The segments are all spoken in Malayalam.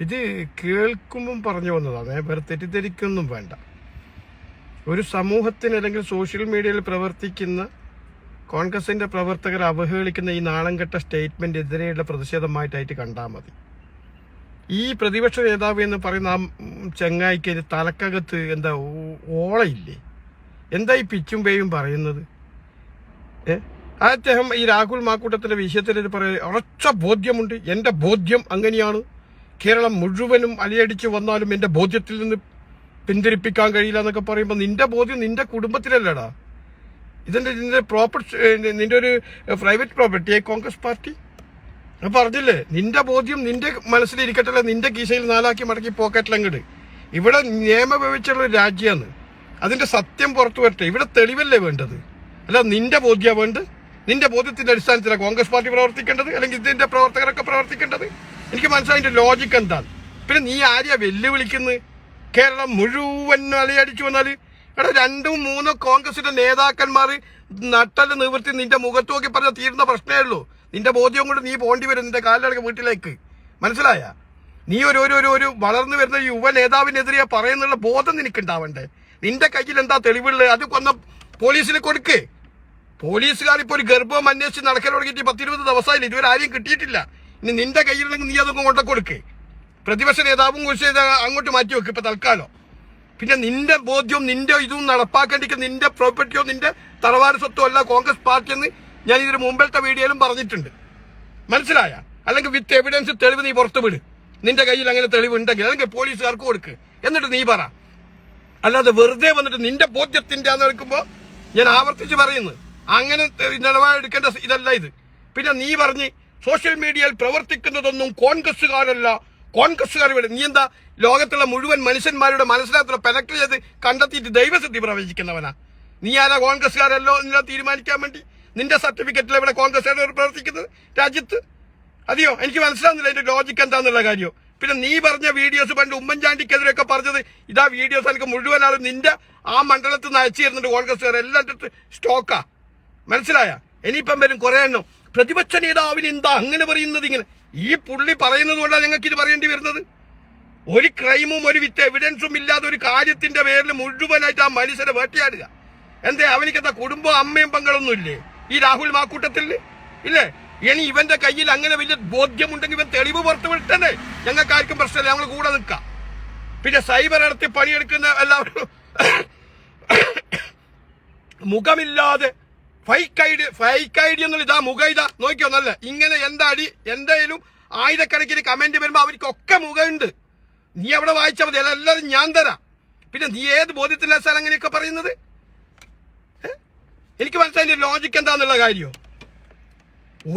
ഇത് കേൾക്കുമ്പം പറഞ്ഞു വന്നതാണ്. വേറെ തെറ്റിദ്ധരിക്കൊന്നും വേണ്ട. ഒരു സമൂഹത്തിന് അല്ലെങ്കിൽ സോഷ്യൽ മീഡിയയിൽ പ്രവർത്തിക്കുന്ന കോൺഗ്രസിന്റെ പ്രവർത്തകർ അവഹേളിക്കുന്ന ഈ നാളംകെട്ട സ്റ്റേറ്റ്മെന്റ് എതിരെയുള്ള പ്രതിഷേധമായിട്ടായിട്ട് കണ്ടാൽ മതി. ഈ പ്രതിപക്ഷ നേതാവ് എന്ന് പറയുന്ന ആ ചെങ്ങായിക്ക് തലക്കകത്ത് എന്താ ഓളയില്ലേ? എന്താ ഈ പിച്ചും പേയും പറയുന്നത്? ഏ? അദ്ദേഹം ഈ രാഹുൽ മാക്കൂട്ടത്തിന്റെ വിഷയത്തിൽ പറയുക ഉറച്ച ബോധ്യമുണ്ട്. എന്റെ ബോധ്യം അങ്ങനെയാണ്. കേരളം മുഴുവനും അലയടിച്ചു വന്നാലും എന്റെ ബോധ്യത്തിൽ നിന്ന് പിന്തിരിപ്പിക്കാൻ കഴിയില്ല എന്നൊക്കെ പറയുമ്പോൾ നിന്റെ ബോധ്യം നിന്റെ കുടുംബത്തിലല്ലടാ. ഇതിന്റെ നിന്റെ പ്രോപ്പർട്ടി നിന്റെ ഒരു പ്രൈവറ്റ് പ്രോപ്പർട്ടി കോൺഗ്രസ് പാർട്ടി? ഞാൻ പറഞ്ഞില്ലേ നിന്റെ ബോധ്യം നിന്റെ മനസ്സിലിരിക്കട്ടല്ല നിന്റെ കീശയിൽ നാലാക്കി മടക്കി പോക്കറ്റിലങ്ങട് ഇവിടെ നിയമവിച്ചുള്ള ഒരു രാജ്യമാണ് അതിന്റെ സത്യം പുറത്തു വരട്ടെ ഇവിടെ തെളിവല്ലേ വേണ്ടത്? അല്ല നിന്റെ ബോധ്യ വേണ്ടത്? നിന്റെ ബോധ്യത്തിന്റെ അടിസ്ഥാനത്തിലാണ് കോൺഗ്രസ് പാർട്ടി പ്രവർത്തിക്കേണ്ടത്? അല്ലെങ്കിൽ ഇതിന്റെ പ്രവർത്തകരൊക്കെ പ്രവർത്തിക്കേണ്ടത്? എനിക്ക് മനസ്സിലായി ലോജിക്ക് എന്താണ്? പിന്നെ നീ ആരെയാ വെല്ലുവിളിക്കുന്നത്? കേരളം മുഴുവൻ അലയടിച്ചു വന്നാൽ എടാ രണ്ടും മൂന്നും കോൺഗ്രസിന്റെ നേതാക്കന്മാർ നട്ടൽ നിവൃത്തി നിന്റെ മുഖത്ത് നോക്കി പറഞ്ഞ തീരുന്ന പ്രശ്നമേ ഉള്ളൂ. നിന്റെ ബോധ്യം കൊണ്ട് നീ പോണ്ടി വരും നിന്റെ കാലിലടക്ക വീട്ടിലേക്ക്. മനസ്സിലായ? നീ ഒരു ഒരു ഒരു വളർന്നു വരുന്ന യുവ നേതാവിനെതിരെ പറയുന്നുള്ള ബോധം നിനക്ക് ഉണ്ടാവണ്ടേ നിന്റെ കയ്യിൽ എന്താ തെളിവുള്ളത്? അത് കൊന്ന പോലീസിന് കൊടുക്കേ. പോലീസുകാർ ഇപ്പൊ ഒരു ഗർഭം അന്വേഷിച്ച് നടക്കാൻ തുടങ്ങിയിട്ട് പത്തിരുപത് ദിവസമായില്ല? ഇതുവരെ ആരെയും കിട്ടിയിട്ടില്ല. നിന്റെ കയ്യിലുണ്ടെങ്കിൽ നീ അതൊക്കെ കൊണ്ട കൊടുക്കേ. പ്രതിപക്ഷ നേതാവും കുറിച്ച് അങ്ങോട്ട് മാറ്റി വെക്ക് ഇപ്പൊ തൽക്കാലം. പിന്നെ നിന്റെ ബോധ്യവും നിന്റെ ഇതും നടപ്പാക്കേണ്ടിക്ക് നിന്റെ പ്രോപ്പർട്ടിയോ നിന്റെ തറവാട് സ്വത്തോ അല്ല കോൺഗ്രസ് പാർട്ടി എന്ന് ഞാൻ ഇതിന് മുമ്പിലത്തെ വീഡിയോയിലും പറഞ്ഞിട്ടുണ്ട്. മനസ്സിലായ? അല്ലെങ്കിൽ വിത്ത് എവിഡൻസ് തെളിവ് നീ പുറത്തു വിട്. നിന്റെ കയ്യിൽ അങ്ങനെ തെളിവ് ഉണ്ടെങ്കിൽ അല്ലെങ്കിൽ പോലീസുകാർക്ക് കൊടുക്ക്. എന്നിട്ട് നീ പറ. അല്ലാതെ വെറുതെ വന്നിട്ട് നിന്റെ ബോധ്യത്തിന്റെ ആന്ന് എടുക്കുമ്പോ ഞാൻ ആവർത്തിച്ച് പറയുന്നു. അങ്ങനെ നിലപാടെടുക്കേണ്ട ഇതല്ല ഇത്. പിന്നെ നീ പറഞ്ഞ് സോഷ്യൽ മീഡിയയിൽ പ്രവർത്തിക്കുന്നതൊന്നും കോൺഗ്രസ്സുകാരല്ല. കോൺഗ്രസ്സുകാർ ഇവിടെ നീ എന്താ ലോകത്തുള്ള മുഴുവൻ മനുഷ്യന്മാരുടെ മനസ്സിനകത്തുള്ള പെനക്ട് ചെയ്ത് കണ്ടെത്തിയിട്ട് ദൈവസിദ്ധി പ്രവചിക്കുന്നവനാ? നീ ആരാ കോൺഗ്രസ്സുകാരല്ലോ എന്ന് തീരുമാനിക്കാൻ വേണ്ടി? നിന്റെ സർട്ടിഫിക്കറ്റിൽ ഇവിടെ കോൺഗ്രസ്സുകാർ പ്രവർത്തിക്കുന്നത്? രാജ്യത്ത്? അതെയോ? എനിക്ക് മനസ്സിലാവുന്നില്ല അതിന്റെ ലോജിക്ക് എന്താന്നുള്ള കാര്യം. പിന്നെ നീ പറഞ്ഞ വീഡിയോസ് പണ്ട് ഉമ്മൻചാണ്ടിക്കെതിരെയൊക്കെ പറഞ്ഞത് ഇതാ വീഡിയോസ് എനിക്ക് മുഴുവൻ ആളും നിന്റെ ആ മണ്ഡലത്തിൽ നിന്ന് അയച്ചു തരുന്നുണ്ട് കോൺഗ്രസ്സുകാർ. എല്ലാം സ്റ്റോക്കാ മനസ്സിലായ? ഇനിയിപ്പം വരും കുറെ എണ്ണം. പ്രതിപക്ഷ നേതാവിന് എന്താ അങ്ങനെ പറയുന്നത് ഇങ്ങനെ? ഈ പുള്ളി പറയുന്നത് കൊണ്ടാണ് ഞങ്ങൾക്ക് ഇത് പറയേണ്ടി വരുന്നത്? ഒരു ക്രൈമും ഒരു വിത്ത് എവിഡൻസും ഇല്ലാതെ ഒരു കാര്യത്തിന്റെ പേരിൽ മുഴുവനായിട്ട് ആ മനുഷ്യനെ വേട്ടയാടുക. എന്തേ അവനിക്കെന്താ കുടുംബം അമ്മയും പങ്കളൊന്നും ഇല്ലേ ഈ രാഹുൽ മാക്കൂട്ടത്തിൽ? ഇല്ലേ? ഇനി ഇവന്റെ കയ്യിൽ അങ്ങനെ വലിയ ബോധ്യമുണ്ടെങ്കിൽ ഇവൻ തെളിവ് പുറത്തു വിട്ടേ ഞങ്ങൾക്ക് ആർക്കും പ്രശ്നമില്ല ഞങ്ങൾ കൂടെ നിൽക്കാം. പിന്നെ സൈബർ നടത്തി പണിയെടുക്കുന്ന എല്ലാവരും മുഖമില്ലാതെ fake I D fake I D എന്നുള്ള ഇതാ മുഖം നോക്കിയോ നല്ല. ഇങ്ങനെ എന്താ അടി? എന്തായാലും ആയിരക്കണക്കിന് കമന്റ് വരുമ്പോ അവർക്കൊക്കെ മുഖമുണ്ട്. നീ അവിടെ വായിച്ചാൽ മതി. അതെല്ലാവരും ഞാൻ തരാം. പിന്നെ നീ ഏത് ബോധ്യത്തിലാ സാർ അങ്ങനെയൊക്കെ പറയുന്നത്? എനിക്ക് മനസ്സിലായി ലോജിക്ക് എന്താന്നുള്ള കാര്യം?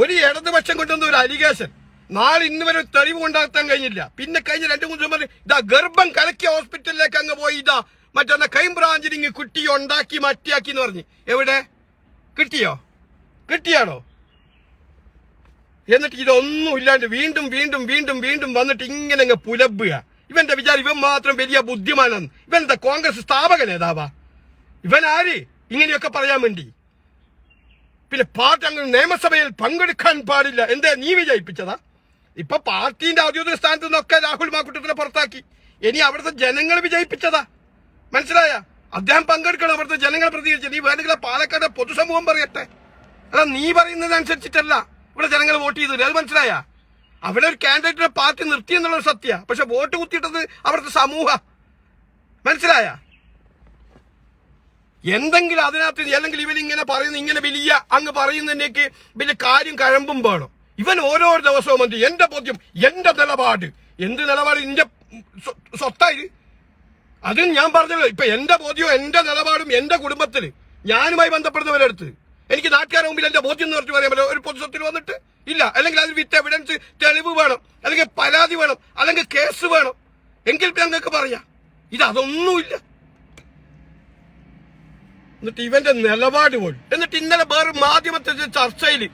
ഒരു ഇടതുപക്ഷം കൊണ്ടുവന്ന ഒരു അലിഗേഷൻ നാളെ ഇന്ന് വരെ തെളിവ് കൊണ്ടാക്കാൻ കഴിഞ്ഞില്ല. പിന്നെ കഴിഞ്ഞ രണ്ടു മൂന്ന് ദിവസം ഇതാ ഗർഭം കലക്കിയ ഹോസ്പിറ്റലിലേക്ക് അങ്ങ് പോയി. ഇതാ മറ്റേ ക്രൈംബ്രാഞ്ചിൽ ഇങ്ങ് കുട്ടി ഉണ്ടാക്കി മറ്റിയാക്കി എന്ന് പറഞ്ഞ്. എവിടെ? കിട്ടിയോ? കിട്ടിയാണോ? എന്നിട്ട് ഇതൊന്നും ഇല്ലാണ്ട് വീണ്ടും വീണ്ടും വീണ്ടും വീണ്ടും വന്നിട്ട് ഇങ്ങനെ അങ്ങ് പുലബുക ഇവന്റെ വിചാരം ഇവൻ മാത്രം വലിയ ബുദ്ധിമാനാണ് ഇവൻ എന്താ കോൺഗ്രസ് സ്ഥാപക നേതാവാ? ഇവൻ ആര് ഇങ്ങനെയൊക്കെ പറയാൻ വേണ്ടി. പിന്നെ പാർട്ടി അങ്ങനെ നിയമസഭയിൽ പങ്കെടുക്കാൻ പാടില്ല. എന്താ നീ വിജയിപ്പിച്ചതാ ഇപ്പൊ പാർട്ടിന്റെ ഔദ്യോഗിക സ്ഥാനത്ത് നിന്നൊക്കെ രാഹുൽ മാക്കുട്ടത്തിനെ പുറത്താക്കി. ഇനി അവിടുത്തെ ജനങ്ങൾ വിജയിപ്പിച്ചതാ. മനസ്സിലായ? അദ്ദേഹം പങ്കെടുക്കണം അവിടുത്തെ ജനങ്ങൾ പ്രതികരിച്ചു. നീ വേണമെങ്കിൽ പാലക്കാട് പൊതുസമൂഹം പറയട്ടെ. അല്ല നീ പറയുന്നതനുസരിച്ചിട്ടല്ല ഇവിടെ ജനങ്ങൾ വോട്ട് ചെയ്തു അത് മനസ്സിലായ? അവിടെ ഒരു കാൻഡിഡേറ്റിനെ പാർട്ടി നിർത്തി എന്നുള്ള സത്യ. പക്ഷെ വോട്ട് കുത്തിയിട്ടത് അവിടുത്തെ സമൂഹ. മനസ്സിലായ? എന്തെങ്കിലും അതിനകത്ത് അല്ലെങ്കിൽ ഇങ്ങനെ പറയുന്ന ഇങ്ങനെ വലിയ അങ്ങ് പറയുന്നതിനേക്ക് വലിയ കാര്യം കഴമ്പും വേണം. ഇവൻ ഓരോ ദിവസവും എന്ത് എന്റെ ബോധ്യം എന്റെ നിലപാട്. എന്ത് നിലപാട്? ഇന്റെ സ്വ- സ്വത്തായി അതും ഞാൻ പറഞ്ഞല്ലോ ഇപ്പൊ എന്റെ ബോധ്യവും എന്റെ നിലപാടും എന്റെ കുടുംബത്തിൽ ഞാനുമായി ബന്ധപ്പെടുന്നവരടുത്ത് എനിക്ക് നാട്ടുകാരുടെ മുമ്പിൽ എന്റെ ബോധ്യം എന്ന് പറഞ്ഞു പറയാൻ ഒരു പൊതുസ്വത്തിൽ വന്നിട്ട് ഇല്ല. അല്ലെങ്കിൽ അതിൽ വിറ്റ് എവിഡൻസ് തെളിവ് വേണം. അല്ലെങ്കിൽ പരാതി വേണം. അല്ലെങ്കിൽ കേസ് വേണം. എങ്കിൽ ഞങ്ങൾക്ക് പറയാം. ഇത് അതൊന്നുമില്ല. എന്നിട്ട് ഇവന്റെ നിലപാട് പോലും. എന്നിട്ട് ഇന്നലെ വേറെ മാധ്യമത്തിന്റെ ചർച്ചയിൽ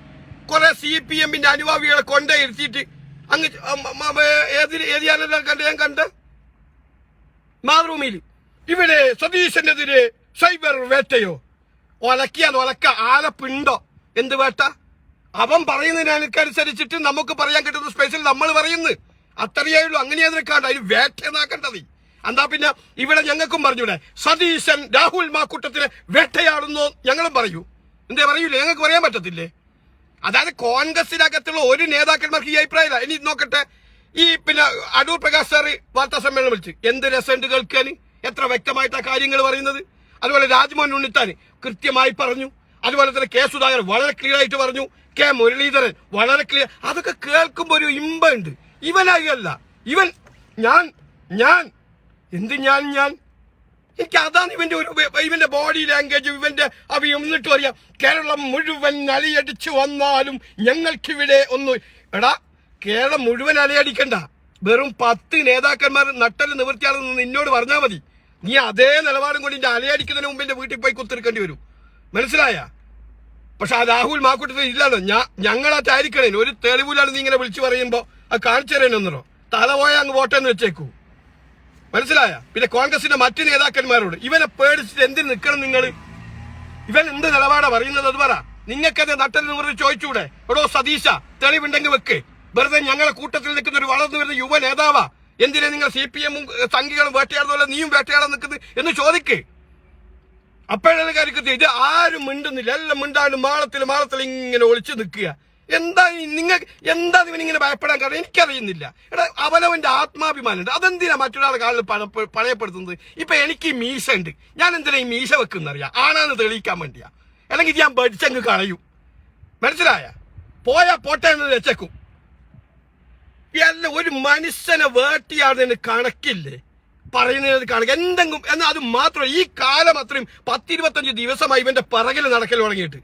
കുറെ സി പി എമ്മിന്റെ അനുഭാവികളെ കൊണ്ടേ ഇരുത്തിയിട്ട് അങ്ങ് ഏതിൽ ഏത് ചാനലിലാണ് കണ്ട് ഞാൻ കണ്ട്. മാതൃഭൂമിയിൽ. ഇവിടെ സതീശനെതിരെ സൈബർ വേട്ടയോ? ഒലക്കിയാൽ ഒലക്ക ആലപ്പുണ്ടോ? എന്ത് വേട്ട? അവൻ പറയുന്നതിനനുസരിച്ചിട്ട് നമുക്ക് പറയാൻ കിട്ടുന്ന സ്പേസിൽ നമ്മൾ പറയുന്നു. അത്രയേ ഉള്ളൂ അങ്ങനെ നിൽക്കാണ്ട് അതിന് വേട്ടനാക്കേണ്ടത് എന്താ പിന്നെ ഇവിടെ ഞങ്ങൾക്കും പറഞ്ഞൂടെ സതീശൻ രാഹുൽ മാക്കൂട്ടത്തിനെ വേട്ടയാടുന്നു ഞങ്ങളും പറയൂ. എന്തേ പറയൂലേ ഞങ്ങൾക്ക് പറയാൻ പറ്റത്തില്ലേ? അതായത് കോൺഗ്രസിനകത്തുള്ള ഒരു നേതാക്കന്മാർക്ക് ഈ അഭിപ്രായമില്ല. ഇനി നോക്കട്ടെ ഈ പിന്നെ അടൂർ പ്രകാശ് സാറ് വാർത്താ സമ്മേളനം വിളിച്ച്. എന്ത് രസമുണ്ട് കേൾക്കാൻ? എത്ര വ്യക്തമായിട്ടാ കാര്യങ്ങൾ പറയുന്നത്? അതുപോലെ രാജ്മോഹൻ ഉണ്ണിത്താൻ കൃത്യമായി പറഞ്ഞു. അതുപോലെ തന്നെ കെ സുധാകരൻ വളരെ ക്ലിയർ ആയിട്ട് പറഞ്ഞു. കെ മുരളീധരൻ വളരെ ക്ലിയർ അതൊക്കെ കേൾക്കുമ്പോൾ ഒരു ഇമ്പുണ്ട് ഇവനായല്ല ഇവൻ ഞാൻ ഞാൻ. എന്ത് ഞാൻ ഞാൻ? എനിക്ക് അതാണ് ഇവന്റെ ഒരു ഇവന്റെ ബോഡി ലാംഗ്വേജ് ഇവന്റെ അവ എന്നിട്ട് അറിയാം. കേരളം മുഴുവൻ അലിയടിച്ചു വന്നാലും ഞങ്ങൾക്കിവിടെ ഒന്ന് എടാ കേരളം മുഴുവൻ അലയടിക്കണ്ട. വെറും പത്ത് നേതാക്കന്മാർ നട്ടൽ നിവൃത്തിയാണെന്ന് നിന്നോട് പറഞ്ഞാൽ മതി. നീ അതേ നിലപാടും കൊണ്ട് ഇന്റെ അലയടിക്കുന്നതിന് മുമ്പ് എന്റെ വീട്ടിൽ പോയി കുത്തിരിക്കേണ്ടി വരും. മനസ്സിലായ? പക്ഷെ ആ രാഹുൽ മാക്കൂട്ടത്തിൽ ഇല്ലല്ലോ. ഞാൻ ഞങ്ങളാറ്റായിരിക്കണേ ഒരു തെളിവിലാണ് നീ ഇങ്ങനെ വിളിച്ചു പറയുമ്പോ അത് കാണിച്ചു തരാനൊന്നോ തല പോയാൽ അങ്ങ് വോട്ടെന്ന് വെച്ചേക്കൂ. മനസ്സിലായ? പിന്നെ കോൺഗ്രസിന്റെ മറ്റു നേതാക്കന്മാരോട് ഇവനെ പേടിച്ചിട്ട് എന്തിന് നിൽക്കണം നിങ്ങൾ ഇവൻ എന്ത് നിലപാടാ പറയുന്നത്? അത് പറ. നിങ്ങൾക്കത് നട്ടൽ നിവൃത്തി ചോദിച്ചൂടെ? എടോ സതീശ തെളിവുണ്ടെങ്കിൽ വെക്ക്. വെറുതെ ഞങ്ങളെ കൂട്ടത്തിൽ നിൽക്കുന്ന ഒരു വളർന്നു വരുന്ന യുവ നേതാവാ. എന്തിനാ നിങ്ങൾ സി പി എമ്മും സംഘികളും വേട്ടയാടുന്ന നീയും വേട്ടയാടാൻ നിൽക്കുന്നത് എന്ന് ചോദിക്ക്. അപ്പോഴാണ് കാര്യത്തിൽ ഇത് ആരും മിണ്ടുന്നില്ല. എല്ലാം മിണ്ടാണ്ട് മാളത്തിൽ മാളത്തിൽ ഇങ്ങനെ ഒളിച്ചു നിൽക്കുക. എന്താ നിങ്ങൾ എന്താ ഇവനിങ്ങനെ ഭയപ്പെടാൻ കാരണം? എനിക്കറിയുന്നില്ല. എടാ അവനവന്റെ ആത്മാഭിമാനമുണ്ട്. അതെന്തിനാ മറ്റൊരാളെ കാലിൽ പണ- പണയപ്പെടുത്തുന്നത്? ഇപ്പൊ എനിക്ക് ഈ മീശ ഉണ്ട് ഞാൻ എന്തിനാ ഈ മീശ വെക്കുന്നറിയാ? ആണാന്ന് തെളിയിക്കാൻ വേണ്ടിയാ. അല്ലെങ്കിൽ ഞാൻ പഠിച്ചങ്ങ് കളയും. മനസ്സിലായ? പോയാ പോട്ടെ എന്ന് വെച്ചേക്കും. അല്ല ഒരു മനുഷ്യനെ വേട്ടിയാടുന്നതിന് കണക്കില്ലേ? പറയുന്നതിന് കണക്ക്. എന്തെങ്കിലും എന്നാൽ അത് മാത്രം ഈ കാലം അത്രയും പത്തിരുപത്തഞ്ച് ദിവസമായി ഇവന്റെ പിറകിൽ നടക്കൽ തുടങ്ങിയിട്ട്.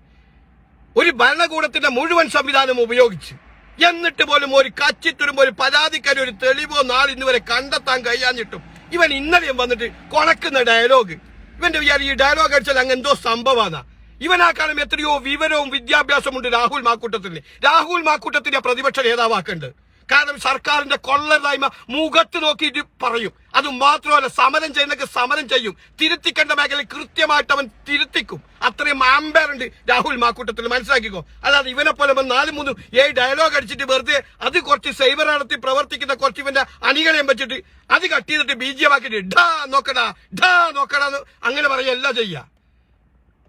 ഒരു ഭരണകൂടത്തിന്റെ മുഴുവൻ സംവിധാനം ഉപയോഗിച്ച് എന്നിട്ട് പോലും ഒരു കച്ചിത്തുരുമ്പോ ഒരു പരാതിക്കാരി ഒരു തെളിവോ നാളെ ഇന്ന് വരെ കണ്ടെത്താൻ കഴിയാഞ്ഞിട്ടും ഇവൻ ഇന്നലെയും വന്നിട്ട് കൊണക്കുന്ന ഡയലോഗ്. ഇവന്റെ വിചാരം ഈ ഡയലോഗ് അടിച്ചാൽ അങ്ങ് എന്തോ സംഭവമാണ് ഇവനാക്കാളും എത്രയോ വിവരവും വിദ്യാഭ്യാസമുണ്ട് രാഹുൽ മാക്കൂട്ടത്തിന്. രാഹുൽ മാക്കൂട്ടത്തിന്റെ പ്രതിപക്ഷ നേതാവാക്കുണ്ട് കാരണം സർക്കാരിന്റെ കൊള്ളരുതായ്മ മുഖത്ത് നോക്കിയിട്ട് പറയും. അത് മാത്രമല്ല സമരം ചെയ്യുന്നൊക്കെ സമരം ചെയ്യും. തിരുത്തിക്കേണ്ട മേഖലയിൽ കൃത്യമായിട്ട് അവൻ തിരുത്തിക്കും. അത്രയും ആംബയർ ഉണ്ട് രാഹുൽ മാക്കൂട്ടത്തിൽ മനസ്സിലാക്കിക്കോ? അല്ലാതെ ഇവനെ പോലെ നാല് മൂന്ന് ഏഴ് ഡയലോഗ് അടിച്ചിട്ട് വെറുതെ അത് കുറച്ച് സൈബർ നടത്തി പ്രവർത്തിക്കുന്ന കുറച്ച് ഇവന്റെ അണികളെയും വെച്ചിട്ട് അത് കട്ട് ചെയ്തിട്ട് ബീജിയമാക്കിയിട്ട് ഡാ നോക്കടാ ഡാ നോക്കടാ അങ്ങനെ പറയുക എല്ലാം ചെയ്യാ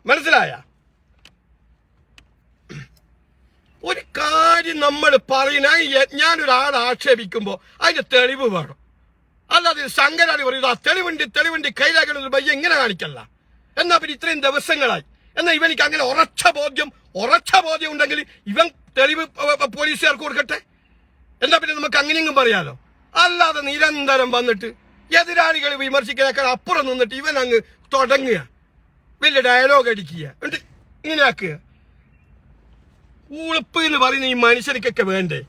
മനസ്സിലായ ഒരു കാര്യം നമ്മൾ പറയുന്ന ഞാനൊരാളെ ആക്ഷേപിക്കുമ്പോൾ അതിന്റെ തെളിവ് വേണം. അല്ലാതെ ശങ്കരാടി പറയുന്നത് ആ തെളിവുണ്ട് തെളിവുണ്ട് കൈലാക്കുന്ന ബയ്യ എങ്ങനെ കാണിക്കല്ല. എന്നാ പിന്നെ ഇത്രയും ദിവസങ്ങളായി. എന്നാ ഇവനിക്ക് അങ്ങനെ ഉറച്ച ബോധ്യം ഉറച്ച ബോധ്യം ഉണ്ടെങ്കിൽ ഇവൻ തെളിവ് പോലീസുകാർക്ക് കൊടുക്കട്ടെ? എന്നാ പിന്നെ നമുക്ക് അങ്ങനെയെങ്കിലും പറയാലോ? അല്ലാതെ നിരന്തരം വന്നിട്ട് എതിരാളികൾ വിമർശിക്കുന്നേക്കാൾ അപ്പുറം നിന്നിട്ട് ഇവൻ അങ്ങ് തുടങ്ങുക. വലിയ ഡയലോഗ് അടിക്കുക. എന്നിട്ട് ഇങ്ങനെ ഉളുപ്പ് എന്ന് പറയുന്ന ഈ മനുഷ്യർക്കൊക്കെ വേണ്ടേ?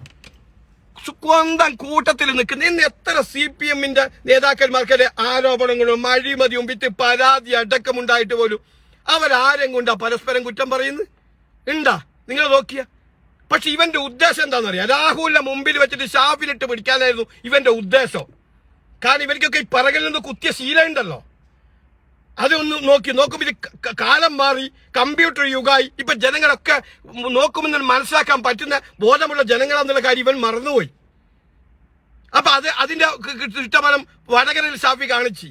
സ്വന്തം കൂട്ടത്തിൽ നിൽക്കുന്ന ഇന്ന് എത്ര സി പി എമ്മിന്റെ നേതാക്കന്മാർക്കെതിരെ ആരോപണങ്ങളും അഴിമതിയും വിറ്റ് പരാതി അടക്കമുണ്ടായിട്ട് പോലും? അവരാരും കൊണ്ടാ പരസ്പരം കുറ്റം പറയുന്നു ഉണ്ടാ നിങ്ങൾ നോക്കിയ. പക്ഷെ ഇവന്റെ ഉദ്ദേശം എന്താണെന്നറിയാം രാഹുലിന്റെ മുമ്പിൽ വെച്ചിട്ട് ഷാഫിലിട്ട് പിടിക്കാനായിരുന്നു ഇവന്റെ ഉദ്ദേശം. കാരണം ഇവർക്കൊക്കെ ഈ പിറകിൽ നിന്ന് കുത്തിയ ശീലമുണ്ടല്ലോ അതൊന്ന് നോക്കി നോക്കുമ്പോൾ ഇത് കാലം മാറി കമ്പ്യൂട്ടർ യുഗമായി ഇപ്പൊ ജനങ്ങളൊക്കെ നോക്കുമെന്ന് മനസ്സിലാക്കാൻ പറ്റുന്ന ബോധമുള്ള ജനങ്ങളാന്നുള്ള കാര്യം ഇവൻ മറന്നുപോയി. അപ്പൊ അത് അതിന്റെ ക- വടകരയിൽ ഷാഫി കാണിച്ചു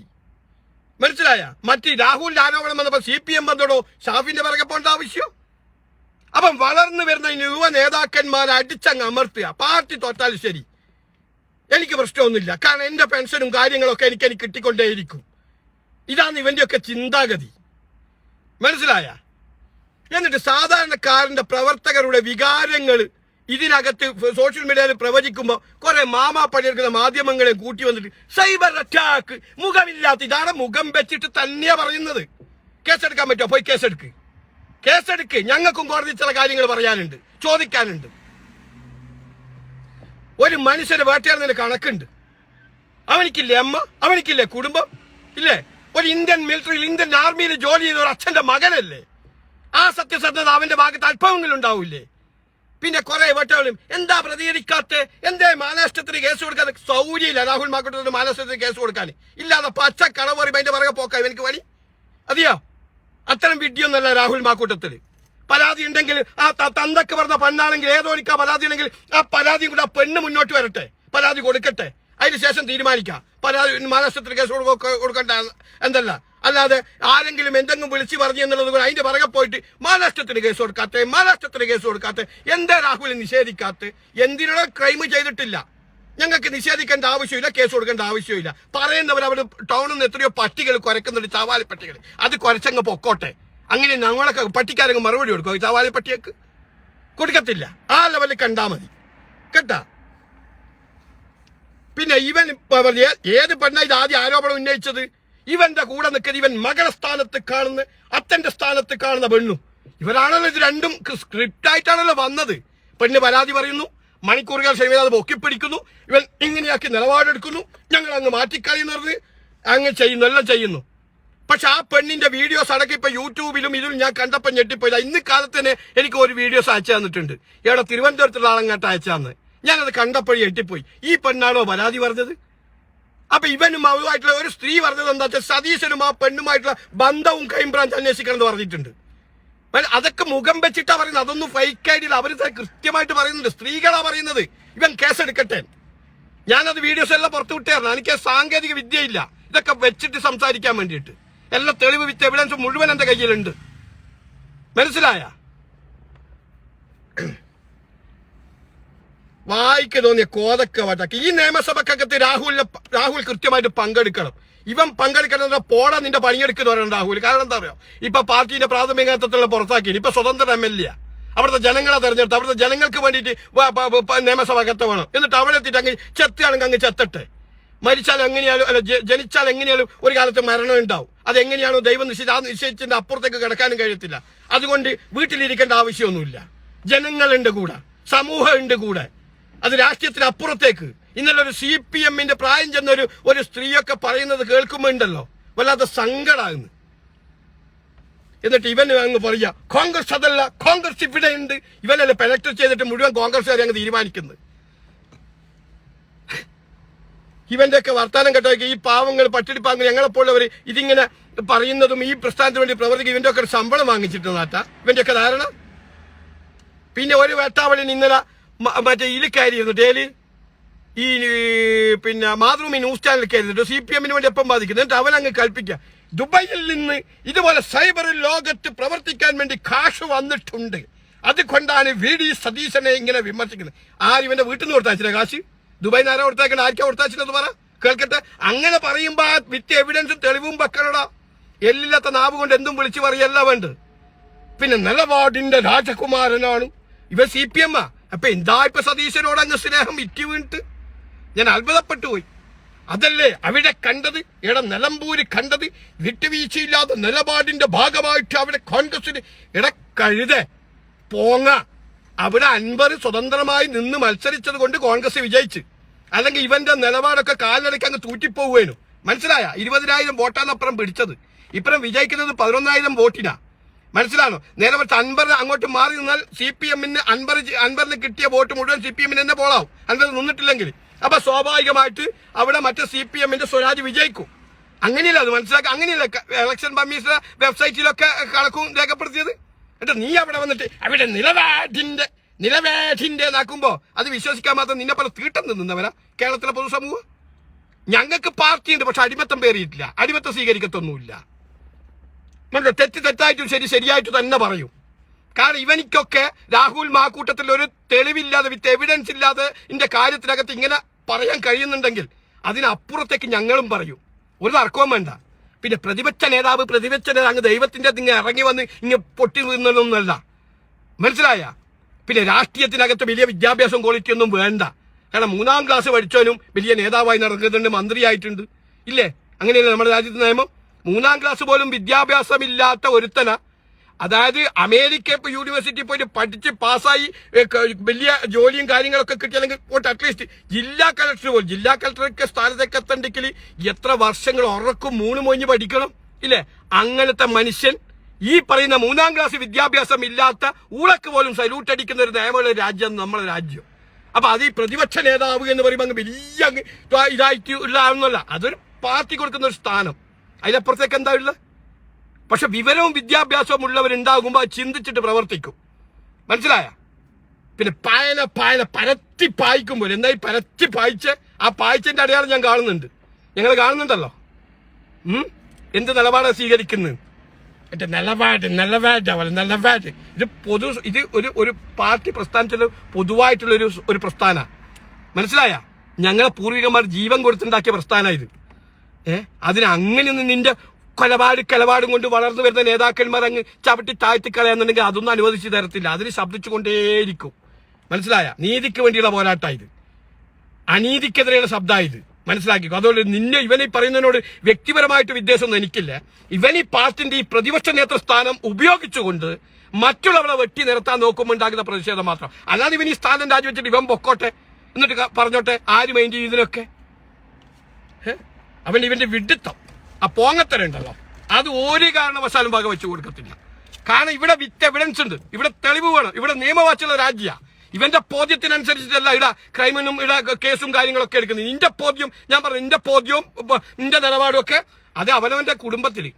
മനസ്സിലായ? മറ്റ് രാഹുലിന്റെ ആരോപണം വന്നപ്പോ സി പി എം വന്നോടോ ഷാഫിന്റെ പിറകെ പോകേണ്ട ആവശ്യം? അപ്പം വളർന്നു വരുന്ന യുവ നേതാക്കന്മാരെ അടിച്ചങ്ങ് അമർത്തുക. പാർട്ടി തോറ്റാൽ ശരി. എനിക്ക് പ്രശ്നമൊന്നുമില്ല. കാരണം എന്റെ പെൻഷനും കാര്യങ്ങളൊക്കെ എനിക്ക് എനിക്ക് കിട്ടിക്കൊണ്ടേയിരിക്കും. ഇതാണ് ഇവന്റെയൊക്കെ ചിന്താഗതി. മനസ്സിലായ? എന്നിട്ട് സാധാരണക്കാരന്റെ പ്രവർത്തകരുടെ വികാരങ്ങൾ ഇതിനകത്ത് സോഷ്യൽ മീഡിയയിൽ പ്രവചിക്കുമ്പോൾ കുറെ മാമാ പണിയെടുക്കുന്ന മാധ്യമങ്ങളെ കൂട്ടി വന്നിട്ട് സൈബർ അറ്റാക്ക് മുഖമില്ലാത്ത ഇതാണ് മുഖം വെച്ചിട്ട് തന്നെയാ പറയുന്നത്. കേസെടുക്കാൻ പറ്റുമോ പോയി കേസെടുക്ക്. കേസെടുക്ക്. ഞങ്ങൾക്കും കോടതി ചില കാര്യങ്ങൾ പറയാനുണ്ട്. ചോദിക്കാനുണ്ട്. ഒരു മനുഷ്യനെ വേട്ടയാടുന്നതിന് കണക്കുണ്ട്. അവനിക്കില്ലേ അമ്മ? അവനിക്കില്ലേ കുടുംബം? ഇല്ലേ? ഒരു ഇന്ത്യൻ മിലിറ്ററിയിൽ ഇന്ത്യൻ ആർമിയിൽ ജോലി ചെയ്ത ഒരു അച്ഛന്റെ മകനല്ലേ? ആ സത്യസന്ധത അവന്റെ ഭാഗത്ത് അല്പമെങ്കിലും ഉണ്ടാവില്ലേ? പിന്നെ കുറെ വട്ടവളും എന്താ പ്രതികരിക്കാത്ത? എന്തേ മാനേഷ്ടത്തിന് കേസ് കൊടുക്കാൻ? സൗകര്യമില്ല രാഹുൽ മാക്കോട്ടത്തിന് മാനേഷ്ടത്തിന് കേസ് കൊടുക്കാൻ. ഇല്ലാതെ പച്ച കളവറി അതിന്റെ പുറകെ പോക്കാം എനിക്ക് വഴി അതെയോ? അത്തരം വിഡ്ഢിയൊന്നല്ല രാഹുൽ മാക്കൂട്ടത്തിൽ പരാതി ഉണ്ടെങ്കിൽ ആ തന്തക്ക് പറഞ്ഞ പെണ്ണാണെങ്കിൽ ആ പരാതി ഉണ്ടെങ്കിൽ ആ പരാതി കൂടെ ആ പെണ്ണ് മുന്നോട്ട് വരട്ടെ. പരാതി കൊടുക്കട്ടെ. അതിന് ശേഷം തീരുമാനിക്കാം. പരാതി മഹാരാഷ്ട്രത്തിൽ കേസ് കൊടുക്ക- കൊടുക്കണ്ട എന്തല്ല. അല്ലാതെ ആരെങ്കിലും എന്തെങ്കിലും വിളിച്ചു പറഞ്ഞു എന്നുള്ളത് കൊണ്ട് അതിന്റെ പുറകെ പോയിട്ട് മഹാരാഷ്ട്രത്തിന് കേസ് കൊടുക്കാത്ത മഹാരാഷ്ട്രത്തിന് കേസ് കൊടുക്കാത്ത എന്താ രാഹുൽ നിഷേധിക്കാത്ത? എന്തിനുള്ള ക്രൈം ചെയ്തിട്ടില്ല. ഞങ്ങൾക്ക് നിഷേധിക്കേണ്ട ആവശ്യമില്ല കേസ് കൊടുക്കേണ്ട ആവശ്യമില്ല. പറയുന്നവർ അവിടെ ടൗണിൽ നിന്ന് എത്രയോ പട്ടികൾ കുരക്കുന്നുണ്ട് ചവാലി പട്ടികൾ. അത് കുരച്ചങ്ങ് പൊക്കോട്ടെ. അങ്ങനെ ഞങ്ങളൊക്കെ പട്ടിക്കാരങ്ങ് മറുപടി കൊടുക്കും ചാവാലി പട്ടിയൊക്കെ കൊടുക്കത്തില്ല. ആ ലെവലിൽ കണ്ടാൽ മതി. കേട്ടാ? പിന്നെ ഇവൻ ഏത് പെണ്ണ ഇത് ആദ്യം ആരോപണം ഉന്നയിച്ചത്? ഇവന്റെ കൂടെ നിൽക്കുന്ന ഇവൻ മകളെ സ്ഥാനത്ത് കാണുന്ന അത്തന്റെ സ്ഥാനത്ത് കാണുന്ന പെണ്ണും. ഇവരാണല്ലോ ഇത് രണ്ടും സ്ക്രിപ്റ്റ് ആയിട്ടാണല്ലോ വന്നത്. പെണ്ണ് പരാതി പറയുന്നു മണിക്കൂറുകൾ ശരിയാതെ പൊക്കിപ്പിടിക്കുന്നു ഇവൻ ഇങ്ങനെയാക്കി നിലപാടെടുക്കുന്നു ഞങ്ങൾ അങ്ങ് മാറ്റിക്കളയുന്നു പറഞ്ഞ് അങ്ങ് ചെയ്യുന്നു എല്ലാം ചെയ്യുന്നു. പക്ഷെ ആ പെണ്ണിന്റെ വീഡിയോസ് അടക്കം ഇപ്പൊ യൂട്യൂബിലും ഇതിലും ഞാൻ കണ്ടപ്പോൾ ഞെട്ടിപ്പോയില്ല ഇന്ന് കാലത്ത് തന്നെ എനിക്ക് ഒരു വീഡിയോസ് അയച്ചു തന്നിട്ടുണ്ട്. ഇവിടെ തിരുവനന്തപുരത്തുള്ള ആളങ്ങോട്ട് അയച്ചാന്ന് ഞാനത് കണ്ടപ്പോഴും എട്ടിപ്പോയി ഈ പെണ്ണാണോ പരാതി പറഞ്ഞത്? അപ്പൊ ഇവനും അവരുമായിട്ടുള്ള ഒരു സ്ത്രീ പറഞ്ഞത് എന്താ വെച്ചാൽ സതീശനും ആ പെണ്ണുമായിട്ടുള്ള ബന്ധവും ക്രൈംബ്രാഞ്ച് അന്വേഷിക്കണം പറഞ്ഞിട്ടുണ്ട്. അതൊക്കെ മുഖം വെച്ചിട്ടാ പറയുന്നത്. അതൊന്നും ഫേക്ക് ആയിട്ടില്ല. അവർ കൃത്യമായിട്ട് പറയുന്നുണ്ട്. സ്ത്രീകളാ പറയുന്നത്. ഇവൻ കേസെടുക്കട്ടെ ഞാനത് വീഡിയോസ് എല്ലാം പുറത്തു വിട്ടായിരുന്നു എനിക്ക് സാങ്കേതിക വിദ്യയില്ല. ഇതൊക്കെ വെച്ചിട്ട് സംസാരിക്കാൻ വേണ്ടിയിട്ട്. എല്ലാ തെളിവ് വിത്ത് എവിഡൻസ് മുഴുവൻ എന്റെ കയ്യിലുണ്ട്. മനസ്സിലായ? വായിക്ക് തോന്നിയ കോതക്ക വട്ടക്ക്. ഈ നിയമസഭക്കകത്ത് രാഹുലിനെ രാഹുൽ കൃത്യമായിട്ട് പങ്കെടുക്കണം. ഇവൻ പങ്കെടുക്കണം പോടാ നിന്റെ പണിയെടുക്കുന്ന പറയണം രാഹുൽ. കാരണം എന്താ പറയാ ഇപ്പൊ പാർട്ടിന്റെ പ്രാഥമിക നേതൃത്വത്തിലുള്ള പുറത്താക്കി. ഇപ്പൊ സ്വതന്ത്ര എം എൽ എ അവിടുത്തെ ജനങ്ങളെ തെരഞ്ഞെടുത്ത് അവിടുത്തെ ജനങ്ങൾക്ക് വേണ്ടിയിട്ട് നിയമസഭകത്ത് വേണം. എന്നിട്ട് അവിടെ എത്തിയിട്ട് അങ്ങ് ചെത്തുകയാണെങ്കിൽ അങ്ങ് ചെത്തട്ടെ. മരിച്ചാൽ എങ്ങനെയാലും അല്ല ജനിച്ചാൽ എങ്ങനെയാലും ഒരു കാലത്ത് മരണം ഉണ്ടാവും. അതെങ്ങനെയാണോ ദൈവം നിശ്ചയിച്ച ആ നിശ്ചയിച്ചതിന്റെ അപ്പുറത്തേക്ക് കിടക്കാനും കഴിയത്തില്ല. അതുകൊണ്ട് വീട്ടിലിരിക്കേണ്ട ആവശ്യമൊന്നുമില്ല. ജനങ്ങളുണ്ട് കൂടെ. സമൂഹമുണ്ട് കൂടെ. അത് രാഷ്ട്രീയത്തിന് അപ്പുറത്തേക്ക് ഇന്നലെ ഒരു സി പി എമ്മിന്റെ പ്രായം ചെന്ന ഒരു ഒരു സ്ത്രീയൊക്കെ പറയുന്നത് കേൾക്കുമ്പോ ഉണ്ടല്ലോ വല്ലാത്ത സങ്കടാകുന്നു. എന്നിട്ട് ഇവന് അങ്ങ് പറയാ കോൺഗ്രസ് അതല്ല കോൺഗ്രസ് ഇവിടെ ഉണ്ട് ഇവനല്ലേ പെലക്ട് ചെയ്തിട്ട് മുഴുവൻ കോൺഗ്രസ്സുകാരെ അങ്ങ് തീരുമാനിക്കുന്നത്. ഇവന്റെയൊക്കെ വർത്താനം കേട്ടോ ഈ പാവങ്ങൾ പട്ടിടിപ്പാങ്ങൾ ഞങ്ങളെപ്പോലുള്ളവർ ഇതിങ്ങനെ പറയുന്നതും ഈ പ്രസ്ഥാനത്തിന് വേണ്ടി പ്രവർത്തിക്കും ഇവന്റെ ഒക്കെ ഒരു ശമ്പളം വാങ്ങിച്ചിട്ട് നാട്ടാ. ഇവന്റെ ഒക്കെ ധാരണ. പിന്നെ ഒരു വേട്ടാവളിന് ഇന്നലെ മറ്റേ ഇലിക്കായിരുന്നു ഡെയിലി ഈ പിന്നെ മാതൃഭൂമി ന്യൂസ് ചാനലൊക്കെ കയറിയിട്ട് സി പി എമ്മിന് വേണ്ടി എപ്പം ബാധിക്കുന്നത് എന്നിട്ട് അവനങ്ങ് കൽപ്പിക്കുക. ദുബായിൽ നിന്ന് ഇതുപോലെ സൈബർ ലോകത്ത് പ്രവർത്തിക്കാൻ വേണ്ടി കാശ് വന്നിട്ടുണ്ട്. അതുകൊണ്ടാണ് വി ഡി സതീശനെ ഇങ്ങനെ വിമർശിക്കുന്നത്. ആര് ഇവന്റെ വീട്ടിൽ നിന്ന് കൊടുത്താച്ചില്ല കാശ്? ദുബായിൽ നിന്ന് ആരാ കൊടുത്താക്കണം ആർക്കാ കൊടുത്താച്ചില്ലെന്ന് പറ. കേൾക്കട്ടെ. അങ്ങനെ പറയുമ്പോ വിത്ത് എവിഡൻസും തെളിവും വെക്കണടാ. എല്ലില്ലാത്ത നാവ് കൊണ്ട് എന്തും വിളിച്ചു പറയല്ല വേണ്ടത്. പിന്നെ നിലപാടിന്റെ രാജകുമാരനാണ് ഇവ സി പി എം അപ്പൊ എന്താ ഇപ്പൊ സതീശനോട് അങ്ങ് സ്നേഹം ഇറ്റി വീണിട്ട്? ഞാൻ അത്ഭുതപ്പെട്ടു പോയി. അതല്ലേ അവിടെ കണ്ടത്? ഇവിടെ നിലമ്പൂര് കണ്ടത്? വിട്ടുവീഴ്ചയില്ലാത്ത നിലപാടിന്റെ ഭാഗമായിട്ട് അവിടെ കോൺഗ്രസിന് ഇട കഴുത പോങ്ങ. അവിടെ അൻപത് സ്വതന്ത്രമായി നിന്ന് മത്സരിച്ചത് കൊണ്ട് കോൺഗ്രസ് വിജയിച്ച്. അല്ലെങ്കിൽ ഇവന്റെ നിലപാടൊക്കെ കാലിടയ്ക്ക് അങ്ങ് തൂറ്റിപ്പോവുകയാണ്. മനസ്സിലായ? ഇരുപതിനായിരം വോട്ടാണ് അപ്പുറം പിടിച്ചത്. ഇപ്പുറം വിജയിക്കുന്നത് പതിനൊന്നായിരം വോട്ടിനാ. മനസ്സിലാണോ? നേരെ മറിച്ച് അൻപറിന് അങ്ങോട്ട് മാറി നിന്നാൽ സി പി എമ്മിന് അൻപർ അൻപറിന് കിട്ടിയ വോട്ട് മുഴുവൻ സി പി എമ്മിന് തന്നെ പോളാവും. അൻപർ നിന്നിട്ടില്ലെങ്കിൽ. അപ്പൊ സ്വാഭാവികമായിട്ട് അവിടെ മറ്റേ സി പി എമ്മിന്റെ സ്വരാജ് വിജയിക്കും. അങ്ങനെയല്ല അത് മനസ്സിലാക്കുക അങ്ങനെയല്ല ഇലക്ഷൻ കമ്മീഷണർ വെബ്സൈറ്റിലൊക്കെ കണക്കും രേഖപ്പെടുത്തിയത്. എന്നിട്ട് നീ അവിടെ വന്നിട്ട് അവിടെ നിലവാടിന്റെ നിലവേഠിന്റെ നാക്കുമ്പോ അത് വിശ്വസിക്കാൻ മാത്രം നിന്നെ പല തീട്ടം നിന്നവരാ കേരളത്തിലെ പൊതുസമൂഹം? ഞങ്ങൾക്ക് പാർട്ടിയുണ്ട് പക്ഷെ അടിമത്തം പേറിയിട്ടില്ല. അടിമത്തം സ്വീകരിക്കത്തൊന്നുമില്ല. മനസ്സിലായോ? തെറ്റ് തെറ്റായിട്ടും ശരി ശരിയായിട്ടും തന്നെ പറയും. കാരണം ഇവനിക്കൊക്കെ രാഹുൽ മാക്കൂട്ടത്തിൽ ഒരു തെളിവില്ലാതെ വിത്ത് എവിഡൻസ് ഇല്ലാതെ ഇതിന്റെ കാര്യത്തിനകത്ത് ഇങ്ങനെ പറയാൻ കഴിയുന്നുണ്ടെങ്കിൽ അതിനപ്പുറത്തേക്ക് ഞങ്ങളും പറയും. ഒരു തർക്കവും വേണ്ട. പിന്നെ പ്രതിപക്ഷ നേതാവ് പ്രതിപക്ഷ നേതാവ് അങ്ങ് ദൈവത്തിന്റെ ഇങ്ങ് ഇറങ്ങി വന്ന് ഇങ്ങ് പൊട്ടി നിന്നൊന്നുമല്ല മനസ്സിലായ? പിന്നെ രാഷ്ട്രീയത്തിനകത്ത് വലിയ വിദ്യാഭ്യാസം ക്വാളിറ്റി ഒന്നും വേണ്ട. കാരണം മൂന്നാം ക്ലാസ് പഠിച്ചവനും വലിയ നേതാവായി നടക്കുന്നുണ്ട് മന്ത്രിയായിട്ടുണ്ട്. ഇല്ലേ? അങ്ങനെയല്ലേ നമ്മുടെ രാജ്യത്തെ നിയമം? മൂന്നാം ക്ലാസ് പോലും വിദ്യാഭ്യാസമില്ലാത്ത ഒരുത്തന. അതായത് അമേരിക്ക ഇപ്പോൾ യൂണിവേഴ്സിറ്റി പോയിട്ട് പഠിച്ച് പാസ്സായി വലിയ ജോലിയും കാര്യങ്ങളൊക്കെ കിട്ടിയാലെങ്കിൽ പോട്ട് അറ്റ്ലീസ്റ്റ് ജില്ലാ കളക്ടർ പോലും ജില്ലാ കലക്ടറൊക്കെ സ്ഥാനത്തേക്ക് എത്തണ്ടെങ്കിൽ എത്ര വർഷങ്ങൾ ഉറക്കും മൂന്ന് മൊഞ്ഞ് പഠിക്കണം ഇല്ലേ? അങ്ങനത്തെ മനുഷ്യൻ ഈ പറയുന്ന മൂന്നാം ക്ലാസ് വിദ്യാഭ്യാസം ഇല്ലാത്ത ഊളക്ക് പോലും സല്യൂട്ട് അടിക്കുന്ന ഒരു നിയമമുള്ള രാജ്യം നമ്മുടെ രാജ്യം. അപ്പൊ അത് ഈ പ്രതിപക്ഷ നേതാവ് എന്ന് പറയുമ്പോൾ അങ്ങ് വലിയ ഇതായിട്ട് ആളൊന്നുമല്ല. അതൊരു പാർട്ടി കൊടുക്കുന്ന ഒരു സ്ഥാനം. അതിനപ്പുറത്തേക്ക് എന്താ ഉള്ളത്? പക്ഷെ വിവരവും വിദ്യാഭ്യാസവും ഉള്ളവരുണ്ടാകുമ്പോൾ ചിന്തിച്ചിട്ട് പ്രവർത്തിക്കും. മനസ്സിലായ? പിന്നെ പായന പായന പരത്തി പായിക്കുമ്പോൾ എന്തായി? പരത്തി പായിച്ച് ആ പായിച്ചന്റെ അടയാളം ഞാൻ കാണുന്നുണ്ട്. ഞങ്ങൾ കാണുന്നുണ്ടല്ലോ? എന്ത് നിലപാടാണ് സ്വീകരിക്കുന്നത്? എന്റെ നിലപാട് നിലപാട് അവൾ നിലപാട്. ഇത് പൊതു ഇത് ഒരു ഒരു പാർട്ടി പ്രസ്ഥാനത്തിൽ പൊതുവായിട്ടുള്ള ഒരു ഒരു പ്രസ്ഥാന. മനസ്സിലായ? ഞങ്ങളെ പൂർവികന്മാർ ജീവൻ കൊടുത്തുണ്ടാക്കിയ പ്രസ്ഥാന ഇത്. ഏ? അതിന് അങ്ങനെയൊന്നും നിന്റെ കൊലപാട് കൊലപാടും കൊണ്ട് വളർന്നു വരുന്ന നേതാക്കന്മാർ അങ്ങ് ചവിട്ടി താഴ്ത്തി കളയാന്നുണ്ടെങ്കിൽ അതൊന്നും അനുവദിച്ചു തരത്തില്ല. അതിന് ശബ്ദിച്ചുകൊണ്ടേയിരിക്കും. മനസ്സിലായ? നീതിക്ക് വേണ്ടിയുള്ള പോരാട്ടം ഇത്. അനീതിക്കെതിരെയുള്ള ശബ്ദമായത് മനസ്സിലാക്കിക്കോ? അതുകൊണ്ട് നിന്നെ ഇവനെ പറയുന്നതിനോട് വ്യക്തിപരമായിട്ട് വിദ്വേഷമൊന്നും എനിക്കില്ല. ഇവൻ ഈ പാർട്ടിന്റെ ഈ പ്രതിപക്ഷ നേതൃസ്ഥാനം ഉപയോഗിച്ചുകൊണ്ട് മറ്റുള്ളവരെ വെട്ടി നിരത്താൻ നോക്കുമ്പോൾ ഉണ്ടാകുന്ന പ്രതിഷേധം മാത്രം. അല്ലാതെ ഇവൻ ഈ സ്ഥാനം രാജിവെച്ചിട്ട് ഇവൻ പൊക്കോട്ടെ? എന്നിട്ട് പറഞ്ഞോട്ടെ? ആര് ചെയ്തതിനൊക്കെ ഏ? അവൻ ഇവന്റെ വിഡിത്തം ആ പോങ്ങത്തരുണ്ടല്ലോ അത് ഒരു കാരണവശാലും വക വെച്ചു കൊടുക്കത്തില്ല. കാരണം ഇവിടെ വിത്ത് എവിഡൻസ് ഉണ്ട്. ഇവിടെ തെളിവ് വേണം ഇവിടെ നിയമവാച്ചുള്ള രാജ്യ. ഇവന്റെ പോദ്യത്തിനനുസരിച്ചിട്ടല്ല ഇവിടെ ക്രൈമിനും ഇവിടെ കേസും കാര്യങ്ങളൊക്കെ എടുക്കുന്നത്. നിന്റെ പോദ്യം ഞാൻ പറഞ്ഞു നിന്റെ ഇപ്പൊ നിന്റെ നിലപാടും ഒക്കെ അത് അവനവന്റെ കുടുംബത്തിൽ.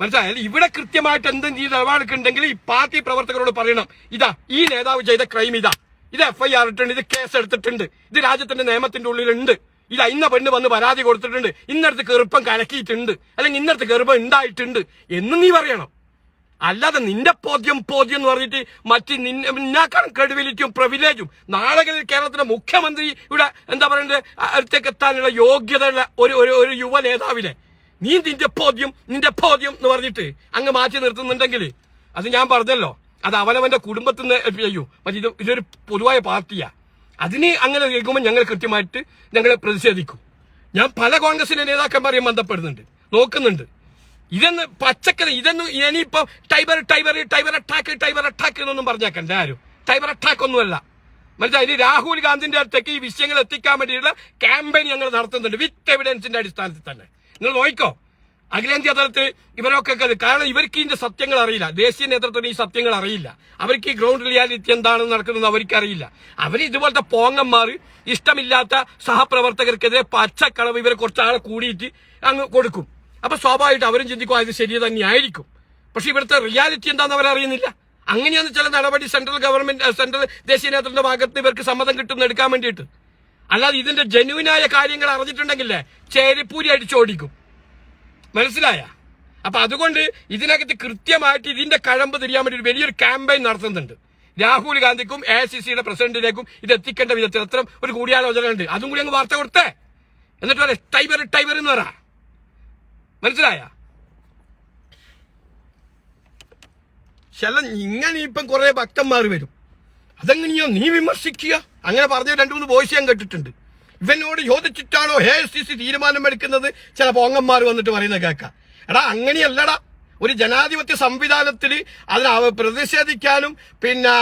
മനസ്സിലായാലും ഇവിടെ കൃത്യമായിട്ട് എന്തും ഈ നിലപാടെടുക്കുന്നുണ്ടെങ്കിൽ ഈ പാർട്ടി പ്രവർത്തകരോട് പറയണം. ഇതാ ഈ നേതാവ് ചെയ്ത ക്രൈം ഇതാ. ഇത് എഫ് ഐ ആർ ഇട്ടുണ്ട് ഇത് കേസ് എടുത്തിട്ടുണ്ട്. ഇത് രാജ്യത്തിന്റെ നിയമത്തിന്റെ ഉള്ളിലുണ്ട്. ഇല്ല ഇന്ന പെണ്ണ് വന്ന് പരാതി കൊടുത്തിട്ടുണ്ട്. ഇന്നടത്ത് കെറുപ്പം കലക്കിയിട്ടുണ്ട്. അല്ലെങ്കിൽ ഇന്നടത്ത് കെറുപ്പം ഉണ്ടായിട്ടുണ്ട് എന്ന് നീ പറയണം. അല്ലാതെ നിന്റെ പോദ്യം പോദ്യം എന്ന് പറഞ്ഞിട്ട് മറ്റ് നിന്നെ നിന്നാക്കാളും ക്രെഡിബിലിറ്റിയും പ്രിവിലേജും നാളുകളിൽ കേരളത്തിന്റെ മുഖ്യമന്ത്രി ഇവിടെ എന്താ പറയണ്ടത് അടുത്തേക്ക് എത്താനുള്ള യോഗ്യതയുള്ള ഒരു ഒരു ഒരു യുവ നേതാവിനെ. നീ നിന്റെ പോദ്യം നിന്റെ പോദ്യം എന്ന് പറഞ്ഞിട്ട് അങ്ങ് മാറ്റി നിർത്തുന്നുണ്ടെങ്കിൽ അത് ഞാൻ പറഞ്ഞല്ലോ. അത് അവനവന്റെ കുടുംബത്തിൽ നിന്ന് ചെയ്യൂ മറ്റേ ഇത് ഇതൊരു പൊതുവായ പാർട്ടിയാ. അതിന് അങ്ങനെ കേൾക്കുമ്പോൾ ഞങ്ങൾ കൃത്യമായിട്ട് ഞങ്ങൾ പ്രതിഷേധിക്കും. ഞാൻ പല കോൺഗ്രസിന്റെ നേതാക്കന്മാരെയും ബന്ധപ്പെടുന്നുണ്ട്. നോക്കുന്നുണ്ട്. ഇതെന്ന് പച്ചക്കറി ഇതെന്ന് ഇനിയിപ്പോ cyber cyber cyber attack cyber attack എന്നൊന്നും പറഞ്ഞേക്കണ്ട ആരും. ടൈബർ അറ്റാക്ക് ഒന്നുമല്ല. മനസ്സിലായി? രാഹുൽ ഗാന്ധിന്റെ അടുത്തേക്ക് ഈ വിഷയങ്ങൾ എത്തിക്കാൻ വേണ്ടിയുള്ള ക്യാമ്പയിൻ ഞങ്ങൾ നടത്തുന്നുണ്ട്. വിത്ത് എവിഡൻസിന്റെ അടിസ്ഥാനത്തിൽ തന്നെ. നിങ്ങൾ നോക്കിക്കോ അഖിലേന്ത്യാ തലത്തിൽ ഇവരൊക്കെ കാരണം ഇവർക്ക് ഇതിന്റെ സത്യങ്ങൾ അറിയില്ല. ദേശീയ നേതൃത്വത്തിന് ഈ സത്യങ്ങൾ അറിയില്ല. അവർക്ക് ഈ ഗ്രൗണ്ട് റിയാലിറ്റി എന്താണെന്ന് നടക്കുന്നത് അവർക്ക് അറിയില്ല. അവർ ഇതുപോലത്തെ പോങ്ങന്മാർ ഇഷ്ടമില്ലാത്ത സഹപ്രവർത്തകർക്കെതിരെ പച്ചക്കളവ് ഇവരെ കുറച്ചാളെ കൂടിയിട്ട് അങ്ങ് കൊടുക്കും. അപ്പൊ സ്വാഭാവികമായിട്ട് അവരും ചിന്തിക്കും അത് ശരി തന്നെയായിരിക്കും പക്ഷെ ഇവിടുത്തെ റിയാലിറ്റി എന്താണെന്ന് അവരറിയുന്നില്ല അങ്ങനെയാണ് ചില നടപടി സെൻട്രൽ ഗവൺമെന്റ് സെൻട്രൽ ദേശീയ നേതൃത്വത്തിന്റെ ഭാഗത്ത് ഇവർക്ക് സമ്മതം കിട്ടുന്ന എടുക്കാൻ വേണ്ടിയിട്ട്. അല്ലാതെ ഇതിന്റെ ജനുവിനായ കാര്യങ്ങൾ അറിഞ്ഞിട്ടുണ്ടെങ്കിലേ ചേരിപ്പൂരി അടിച്ചോടിക്കും. മനസ്സിലായ? അപ്പൊ അതുകൊണ്ട് ഇതിനകത്ത് കൃത്യമായിട്ട് ഇതിന്റെ കഴമ്പ് തിരിയാൻ വേണ്ടി ഒരു വലിയൊരു ക്യാമ്പയിൻ നടത്തുന്നുണ്ട്. രാഹുൽ ഗാന്ധിക്കും എ സി സിയുടെ പ്രസിഡന്റിലേക്കും ഇത് എത്തിക്കേണ്ട വിധത്തിൽ അത്തരം ഒരു കൂടിയാലോചന ഉണ്ട് അതും കൂടി അങ്ങ് വാർത്ത കൊടുത്തേ. എന്നിട്ട് പറയാം ടൈബർ ടൈബർ എന്ന് പറ. മനസ്സിലായ? ചില ഇങ്ങനെ ഇപ്പം കുറെ ഭക്തന്മാർ വരും. അതെങ്ങനെയോ നീ വിമർശിക്കുക? അങ്ങനെ പറഞ്ഞ രണ്ടു മൂന്ന് വോയിസ് ഞാൻ കേട്ടിട്ടുണ്ട്. ഇവനോട് ചോദിച്ചിട്ടാണോ ഹേ സി സി തീരുമാനമെടുക്കുന്നത്? ചില പോങ്ങന്മാർ വന്നിട്ട് പറയുന്നത് കേൾക്കാം. എടാ അങ്ങനെയല്ലടാ. ഒരു ജനാധിപത്യ സംവിധാനത്തിൽ അതിന് പ്രതിഷേധിക്കാനും പിന്നെ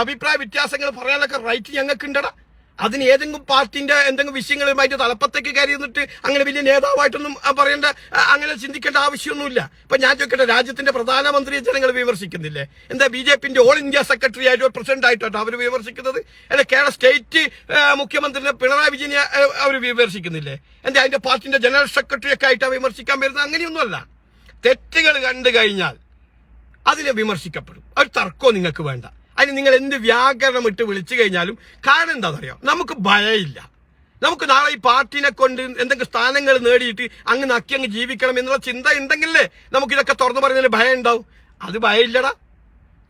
അഭിപ്രായ വ്യത്യാസങ്ങൾ പറയാനൊക്കെ റൈറ്റ് ഞങ്ങൾക്കുണ്ടടാ. അതിന് ഏതെങ്കിലും പാർട്ടിന്റെ എന്തെങ്കിലും വിഷയങ്ങളുമായിട്ട് തലപ്പത്തേക്ക് കയറി നിന്നിട്ട് അങ്ങനെ വലിയ നേതാവായിട്ടൊന്നും പറയേണ്ട അങ്ങനെ ചിന്തിക്കേണ്ട ആവശ്യമൊന്നുമില്ല. ഇപ്പൊ ഞാൻ ചോദിക്കട്ടെ രാജ്യത്തിന്റെ പ്രധാനമന്ത്രിയെ ജനങ്ങൾ വിമർശിക്കുന്നില്ലേ? എന്താ ബി ജെ പിന്റെ ഓൾ ഇന്ത്യ സെക്രട്ടറി ആയിട്ടോ പ്രസിഡന്റ് ആയിട്ടോ അവർ വിമർശിക്കുന്നത്? അല്ലെ കേരള സ്റ്റേറ്റ് മുഖ്യമന്ത്രിനെ പിണറായി വിജയനെ അവർ വിമർശിക്കുന്നില്ലേ? എന്താ അതിന്റെ പാർട്ടിന്റെ ജനറൽ സെക്രട്ടറി ഒക്കെ ആയിട്ടാ വിമർശിക്കാൻ വരുന്നത്? അങ്ങനെയൊന്നുമല്ല. തെറ്റുകൾ കണ്ടു കഴിഞ്ഞാൽ അതിനെ വിമർശിക്കപ്പെടും. ഒരു തർക്കവും നിങ്ങൾക്ക് വേണ്ട. അതിന് നിങ്ങൾ എന്ത് വ്യാകരണം ഇട്ട് വിളിച്ചു കഴിഞ്ഞാലും കാരണം എന്താണെന്നറിയോ? നമുക്ക് ഭയമില്ല. നമുക്ക് നാളെ ഈ പാർട്ടിനെ കൊണ്ട് എന്തെങ്കിലും സ്ഥാനങ്ങൾ നേടിയിട്ട് അങ്ങ് നക്കി അങ്ങ് ജീവിക്കണം എന്നുള്ള ചിന്ത ഉണ്ടെങ്കിലേ നമുക്ക് ഇതൊക്കെ തുറന്നു പറയുന്നതിന് ഭയം ഉണ്ടാവും. അത് ഭയമില്ലടാ.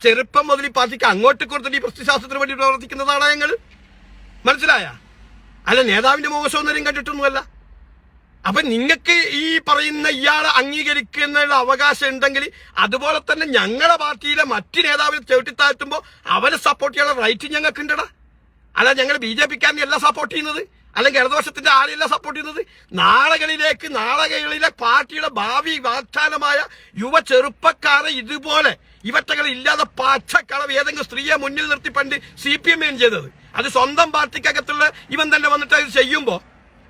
ചെറുപ്പം മുതൽ ഈ പാർട്ടിക്ക് അങ്ങോട്ട് കൊടുത്തിട്ട് ഈ പ്രസ്തിശാസ്ത്രത്തിന് വേണ്ടി പ്രവർത്തിക്കുന്നതാണ് ഞങ്ങൾ മനസ്സിലായ? അല്ല നേതാവിന്റെ മുഖസൗന്ദര്യം കണ്ടിട്ടൊന്നുമല്ല. അപ്പൊ നിങ്ങൾക്ക് ഈ പറയുന്ന ഇയാളെ അംഗീകരിക്കുന്ന അവകാശം ഉണ്ടെങ്കിൽ അതുപോലെ തന്നെ ഞങ്ങളുടെ പാർട്ടിയിലെ മറ്റ് നേതാവിനെ ചവിട്ടിത്താഴ്ത്തുമ്പോൾ അവരെ സപ്പോർട്ട് ചെയ്യാനുള്ള റൈറ്റ് ഞങ്ങൾക്ക് ഉണ്ടടാ അല്ല ഞങ്ങൾ ബി ജെ പിക്കാരനെ അല്ല സപ്പോർട്ട് ചെയ്യുന്നത്? അല്ലെങ്കിൽ ഇടതുപക്ഷത്തിന്റെ ആരെയല്ല സപ്പോർട്ട് ചെയ്യുന്നത്? നാളകളിലേക്ക് നാളകളിലെ പാർട്ടിയുടെ ഭാവി വാഗ്ദാനമായ യുവ ചെറുപ്പക്കാരെ ഇതുപോലെ ഇവറ്റകൾ ഇല്ലാതെ പച്ചക്കളവ് ഏതെങ്കിലും സ്ത്രീയെ മുന്നിൽ നിർത്തി പണ്ട് സി പി എം ചെയ്തത്. അത് സ്വന്തം പാർട്ടിക്കകത്തുള്ള ഇവൻ തന്നെ വന്നിട്ട് അത് ചെയ്യുമ്പോ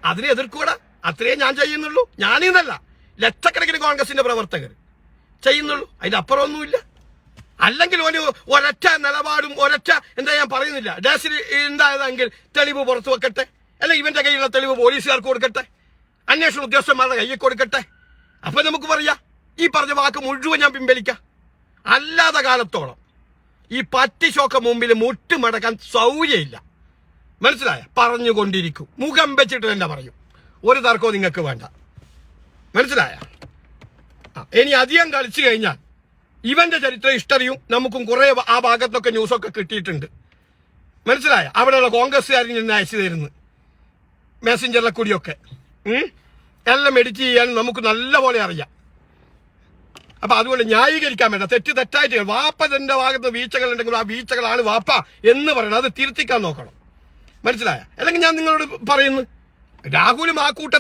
അതിനെ എതിർക്കൂടാ അത്രേ ഞാൻ ചെയ്യുന്നുള്ളൂ. ഞാനീന്നല്ല. ലക്ഷക്കണക്കിന് കോൺഗ്രസിന്റെ പ്രവർത്തകർ ചെയ്യുന്നുള്ളൂ. അതിന്റെ അപ്പുറമൊന്നുമില്ല. അല്ലെങ്കിൽ ഒരു ഒരൊറ്റ നിലപാടും ഒരൊറ്റ എന്താ ഞാൻ പറയുന്നില്ല. ഡാസിൽ ഉണ്ടായതെങ്കിൽ തെളിവ് പുറത്തു വെക്കട്ടെ. അല്ലെങ്കിൽ ഇവന്റെ കയ്യിലുള്ള തെളിവ് പോലീസുകാർക്ക് കൊടുക്കട്ടെ. അന്വേഷണ ഉദ്യോഗസ്ഥന്മാരുടെ കയ്യിൽ കൊടുക്കട്ടെ. അപ്പൊ നമുക്ക് പറയാം ഈ പറഞ്ഞ വാക്ക് മുഴുവൻ ഞാൻ പിൻവലിക്കാം. അല്ലാത്ത കാലത്തോളം ഈ പട്ടിശോക്ക മുമ്പിൽ മുട്ടുമടക്കാൻ സൗകര്യമില്ല. മനസ്സിലായ? പറഞ്ഞുകൊണ്ടിരിക്കും. മുഖം വെച്ചിട്ട് തന്നെ പറയും. ഒരു തർക്കവും നിങ്ങൾക്ക് വേണ്ട. മനസ്സിലായ? ഇനി അധികം കളിച്ചു കഴിഞ്ഞാൽ ഇവന്റെ ചരിത്ര ഹിസ്റ്ററിയും നമുക്കും കുറെ ആ ഭാഗത്തൊക്കെ ന്യൂസൊക്കെ കിട്ടിയിട്ടുണ്ട്. മനസ്സിലായ? അവിടെയുള്ള കോൺഗ്രസ്സുകാരിൽ നിന്ന് അയച്ചു തരുന്നു. മെസ്സഞ്ചറിലെ കൂടിയൊക്കെ. എല്ലാം എഡിറ്റ് ചെയ്യാൻ നമുക്ക് നല്ലപോലെ അറിയാം. അപ്പൊ അതുകൊണ്ട് ന്യായീകരിക്കാൻ വേണ്ട. തെറ്റ് തെറ്റായിട്ട്. വാപ്പ തന്റെ ഭാഗത്ത് വീഴ്ചകൾ ഉണ്ടെങ്കിൽ ആ വീഴ്ചകളാണ് വാപ്പ എന്ന് പറയണം. അത് തിരുത്തിക്കാൻ നോക്കണം. മനസ്സിലായ? അല്ലെങ്കിൽ ഞാൻ നിങ്ങളോട് പറയുന്നു. രാഹുലും ആ കൂട്ട